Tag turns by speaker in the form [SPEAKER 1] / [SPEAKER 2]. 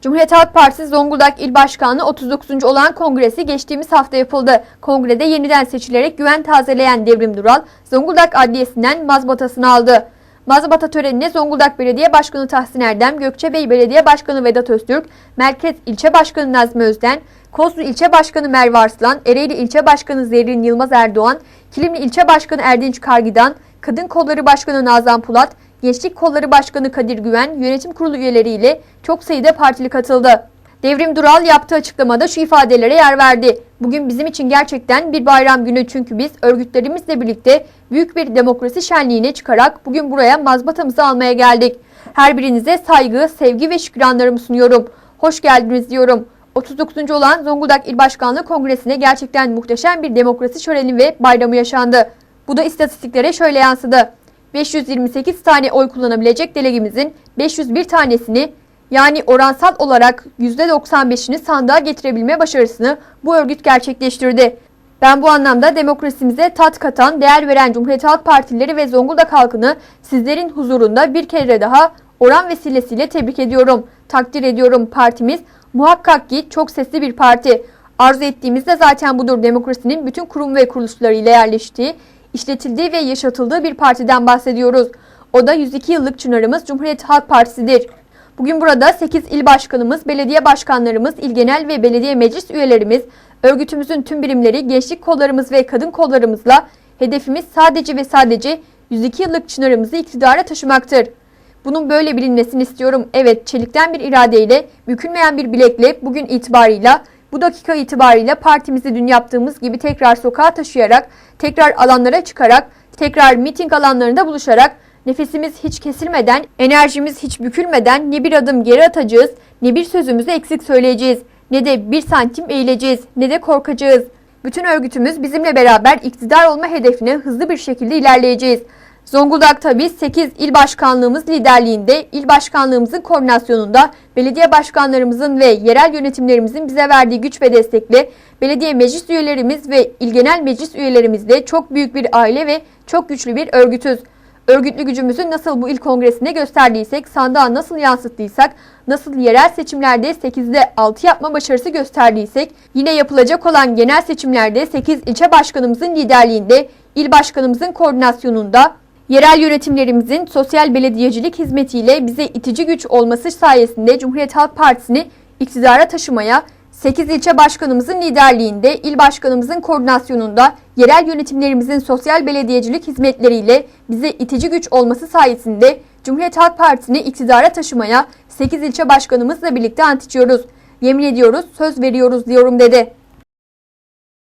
[SPEAKER 1] Cumhuriyet Halk Partisi Zonguldak İl Başkanlığı 39. olan kongresi geçtiğimiz hafta yapıldı. Kongrede yeniden seçilerek güven tazeleyen Devrim Dural, Zonguldak Adliyesi'nden mazbatasını aldı. Mazbata törenine Zonguldak Belediye Başkanı Tahsin Erdem, Gökçebey Belediye Başkanı Vedat Öztürk, Merkez İlçe Başkanı Nazmi Özden, Kozlu İlçe Başkanı Merve Arslan, Ereğli İlçe Başkanı Zerrin Yılmaz Erdoğan, Kilimli İlçe Başkanı Erdinç Kargidan, Kadın Kolları Başkanı Nazan Pulat, Gençlik Kolları Başkanı Kadir Güven, yönetim kurulu üyeleriyle çok sayıda partili katıldı. Devrim Dural yaptığı açıklamada şu ifadelere yer verdi. Bugün bizim için gerçekten bir bayram günü çünkü biz örgütlerimizle birlikte büyük bir demokrasi şenliğine çıkarak bugün buraya mazbatamızı almaya geldik. Her birinize saygı, sevgi ve şükranlarımı sunuyorum. Hoş geldiniz diyorum. 39. olan Zonguldak İl Başkanlığı Kongresi'ne gerçekten muhteşem bir demokrasi şöleni ve bayramı yaşandı. Bu da istatistiklere şöyle yansıdı. 528 tane oy kullanabilecek delegimizin 501 tanesini yani oransal olarak %95'ini sandığa getirebilme başarısını bu örgüt gerçekleştirdi. Ben bu anlamda demokrasimize tat katan, değer veren Cumhuriyet Halk Partileri ve Zonguldak halkını sizlerin huzurunda bir kere daha oran vesilesiyle tebrik ediyorum. Takdir ediyorum partimiz muhakkak ki çok sesli bir parti. Arzu ettiğimiz de zaten budur demokrasinin bütün kurum ve kuruluşlarıyla yerleştiği, işletildiği ve yaşatıldığı bir partiden bahsediyoruz. O da 102 yıllık çınarımız Cumhuriyet Halk Partisi'dir. Bugün burada 8 il başkanımız, belediye başkanlarımız, il genel ve belediye meclis üyelerimiz, örgütümüzün tüm birimleri, gençlik kollarımız ve kadın kollarımızla hedefimiz sadece ve sadece 102 yıllık çınarımızı iktidara taşımaktır. Bunun böyle bilinmesini istiyorum. Evet, çelikten bir iradeyle, bükülmeyen bir bilekle bugün itibarıyla, bu dakika itibarıyla partimizi dün yaptığımız gibi tekrar sokağa taşıyarak, tekrar alanlara çıkarak, tekrar miting alanlarında buluşarak, nefesimiz hiç kesilmeden, enerjimiz hiç bükülmeden ne bir adım geri atacağız, ne bir sözümüzü eksik söyleyeceğiz, ne de bir santim eğileceğiz, ne de korkacağız. Bütün örgütümüz bizimle beraber iktidar olma hedefine hızlı bir şekilde ilerleyeceğiz. Zonguldak'ta biz 8 il başkanlığımız liderliğinde, il başkanlığımızın koordinasyonunda, belediye başkanlarımızın ve yerel yönetimlerimizin bize verdiği güç ve destekle, belediye meclis üyelerimiz ve il genel meclis üyelerimizle çok büyük bir aile ve çok güçlü bir örgütüz. Örgütlü gücümüzü nasıl bu il kongresinde gösterdiysek, sandığa nasıl yansıttıysak, nasıl yerel seçimlerde 8'de 6 yapma başarısı gösterdiysek, yine yapılacak olan genel seçimlerde 8 ilçe başkanımızın liderliğinde, il başkanımızın koordinasyonunda, yerel yönetimlerimizin sosyal belediyecilik hizmetiyle bize itici güç olması sayesinde Cumhuriyet Halk Partisi'ni iktidara taşımaya, 8 ilçe başkanımızın liderliğinde, il başkanımızın koordinasyonunda, yerel yönetimlerimizin sosyal belediyecilik hizmetleriyle bize itici güç olması sayesinde Cumhuriyet Halk Partisi'ni iktidara taşımaya 8 ilçe başkanımızla birlikte ant içiyoruz. Yemin ediyoruz, söz veriyoruz diyorum dedi.